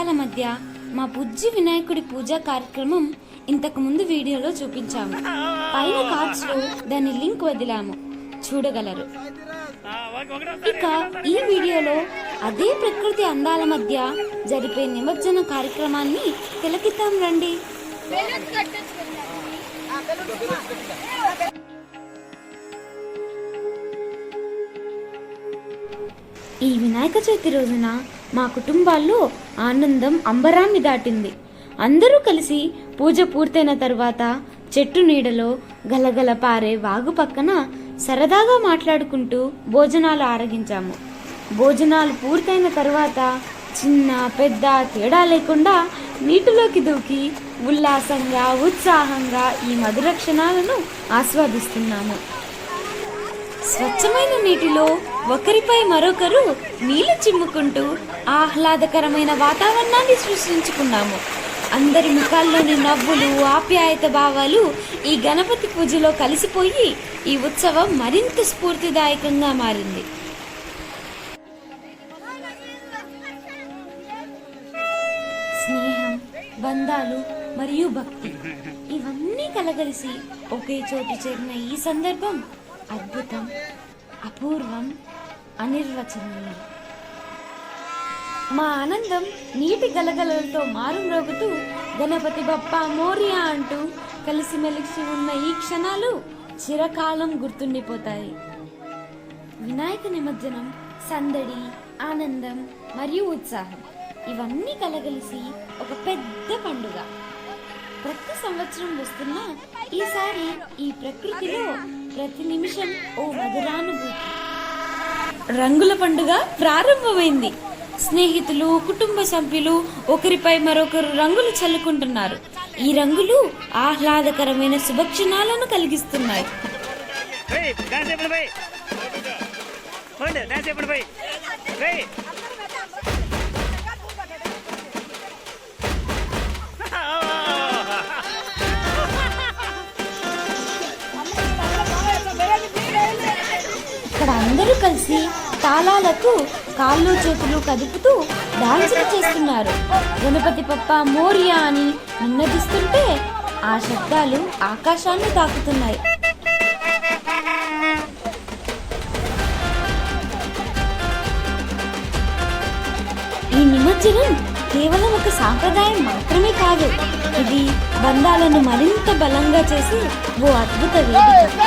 అందాల మధ్య మా బుజ్జి వినాయకుడి పూజా కార్యక్రమం ఇంతకు ముందు వీడియోలో చూపించాము. పైన కార్డ్స్లో దాని లింక్ వదిలాము. చూడగలరు. ఇక ఈ వీడియోలో అదే ప్రకృతి అందాల మధ్య జరిపే నిమజ్జన కార్యక్రమాన్ని తిలకిద్దాం రండి. ఈ వినాయక చవితి రోజున మా కుటుంబాల్లో ఆనందం అంబరాన్ని దాటింది. అందరూ కలిసి పూజ పూర్తయిన తర్వాత చెట్టు నీడలో గలగల పారే వాగు పక్కన సరదాగా మాట్లాడుకుంటూ భోజనాలు ఆరగించాము. భోజనాలు పూర్తయిన తర్వాత చిన్న పెద్ద తేడా లేకుండా నీటిలోకి దూకి ఉల్లాసంగా ఉత్సాహంగా ఈ మధుర క్షణాలను ఆస్వాదిస్తున్నాము. స్వచ్ఛమైన నీటిలో ఒకరిపై మరొకరు నీళ్ళు చిమ్ముకుంటూ ఆహ్లాదకరమైన వాతావరణాన్ని సృష్టించుకున్నాము. అందరి ముఖాల్లోని నవ్వులు ఆప్యాయత భావాలు ఈ గణపతి పూజలో కలిసిపోయి ఈ ఉత్సవం మరింత స్ఫూర్తిదాయకంగా మారింది. స్నేహం బంధాలు మరియు భక్తి ఇవన్నీ కలగలిసి ఒకే చోటు చేరిన ఈ సందర్భం అద్భుతం. అపూర్వం అనిర్వచనీయం. మా ఆనందం నీటి గలగలలతో మారుమ్రోగుతూ గణపతి బప్ప మోరియా అంటూ కలిసిమెలిసి ఉన్న ఈ క్షణాలు చిరకాలం గుర్తుండిపోతాయి. వినాయక నిమజ్జనం సందడి ఆనందం మరియు ఉత్సాహం ఇవన్నీ కలగలిసి ఒక పెద్ద పండుగ. ప్రతి సంవత్సరం వస్తున్న ఈసారి ఈ ప్రకృతిలో ప్రతి నిమిషం ఓ మధురానుభూతి. రంగుల పండుగ ప్రారంభమైంది. స్నేహితులు కుటుంబ సభ్యులు ఒకరిపై మరొకరు రంగులు చల్లుకుంటున్నారు. ఈ రంగులు ఆహ్లాదకరమైన శుభక్షణాలను కలిగిస్తున్నాయి. Hey, dance డాన్స్ కలిసి తాళాలకు కాళ్ళు చేతులు కదుపుతూ డాన్సులు చేస్తున్నారు. గణపతి పప్ప మోరియా అని నిన్నదిస్తుంటే ఆ శబ్దాలు ఆకాశాన్ని తాకుతున్నాయి. ఈ నిమజ్జనం కేవలం ఒక సాంప్రదాయం మాత్రమే కాదు. ఇది బంధాలను మరింత బలంగా చేసి ఓ అద్భుత వేదిక.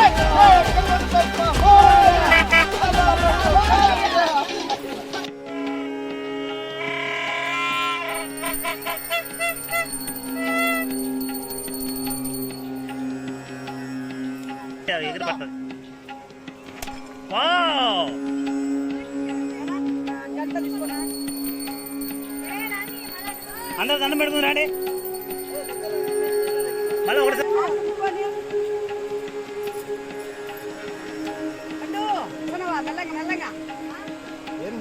ఎదురు పట్టదు అందరు దండం పెడుతుంది రాండి. మళ్ళీ ఒకటి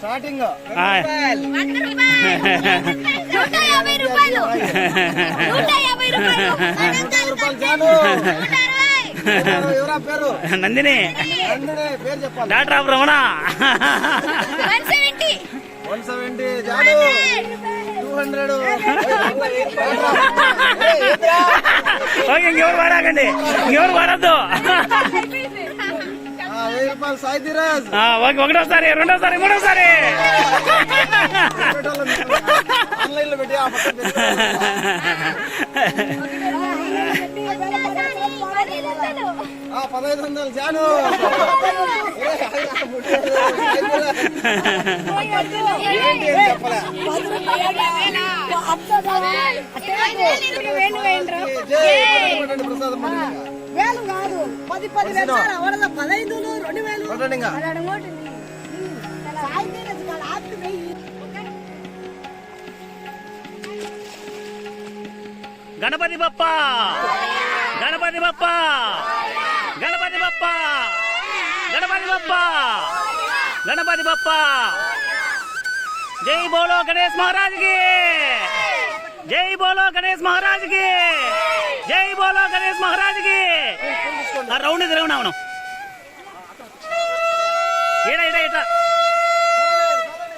starting. Nandini. Doctor of Ramana. One seventy Janu. Two hundred. Okay ఇంకెవరు వాడాకండి? ఇంకెవరు వాడద్దు? ఒకటోసారి రెండోసారి మూడోసారి పదహైదు వందలు పట్టండి ప్రసాదం. వేలు కాదు పది పది వేలు సార్ పదహైదులు రెండు వేలు. గణపతి బప్ప! గణపతి బప్ప! గణపతి బప్ప! గణపతి బప్ప! గణపతి బప్ప! జై బోలో గణేష్ మహారాజ్కి జై బోలో గణేష్ మహారాజ్కి జై బోలో గణేష్ మహారాజ్ రౌండ్ తిరగను అవును. ఏడా ఏడా ఏటా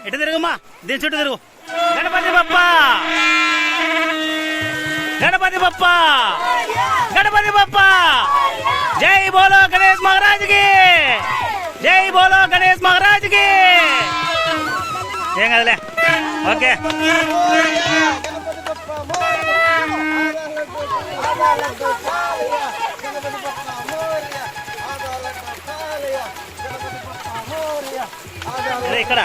ఎటు తిరుగుమా దీని చుట్టూ తిరుగు. గణపతి బప్ప! గణపతి బప్ప! గణపతి బప్ప! జై బోలో గణేష్ మహారాజ్కి! జై బోలో గణేష్ మహారాజ్కి! ఏం కదలే. ఓకే. గణపతి బప్ప ఇక్కడ.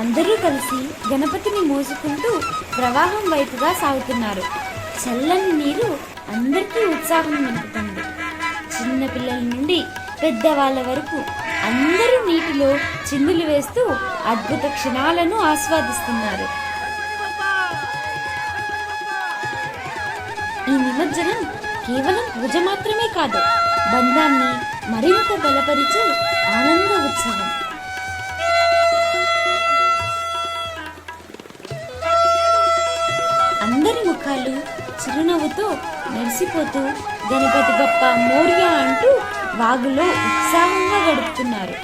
అందరూ కలిసి గణపతిని మోసుకుంటూ ప్రవాహం వైపుగా సాగుతున్నారు. చల్లని నీరు అందరికీ ఉత్సాహం నింపుతుంది. చిన్న పిల్లల నుండి పెద్దవాళ్ళ వరకు అందరూ నీటిలో చిందులు వేస్తూ అద్భుత క్షణాలను ఆస్వాదిస్తున్నారు. ఈ నిమజ్జనం కేవలం పూజ మాత్రమే కాదు బంధాన్ని మరింత బలపరిచే ఆనంద ఉత్సవం. అందరి ముఖాలు చిరునవ్వుతో మెరిసిపోతూ గణపతి బప్ప మోర్య అంటూ వాగులో ఉత్సాహంగా గడుపుతున్నారు.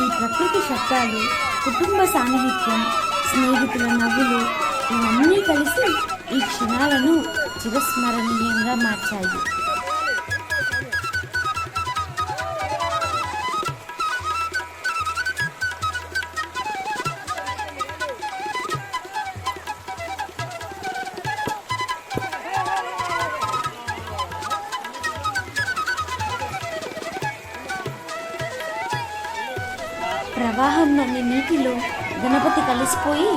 ఈ ప్రకృతి శబ్దాలు కుటుంబ సాన్నిహిత్యం స్నేహితుల నవ్వులు ఇవన్నీ కలిసి ఈ క్షణాలను చిరస్మరణీయంగా మార్చాయి. ప్రవాహంలోని నీటిలో గణపతి కలిసిపోయి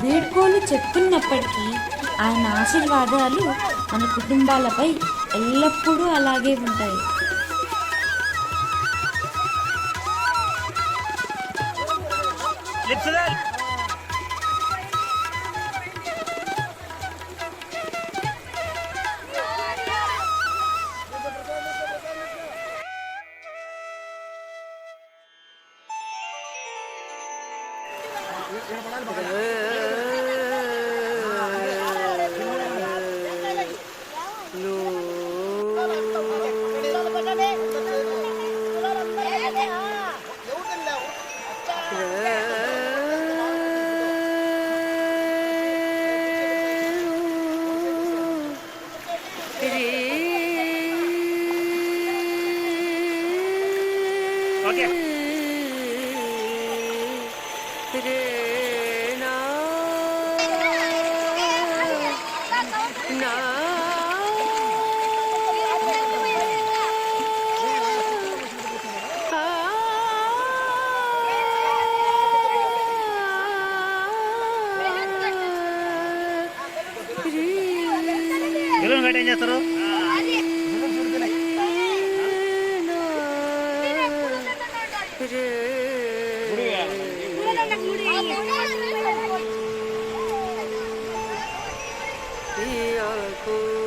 వేడుకోలు చెప్తున్నప్పటికీ ఆయన ఆశీర్వాదాలు మన కుటుంబాలపై ఎల్లప్పుడూ అలాగే ఉంటాయి. ఓకే. గెలువని బయట ఏం చేస్తారు? Thank you.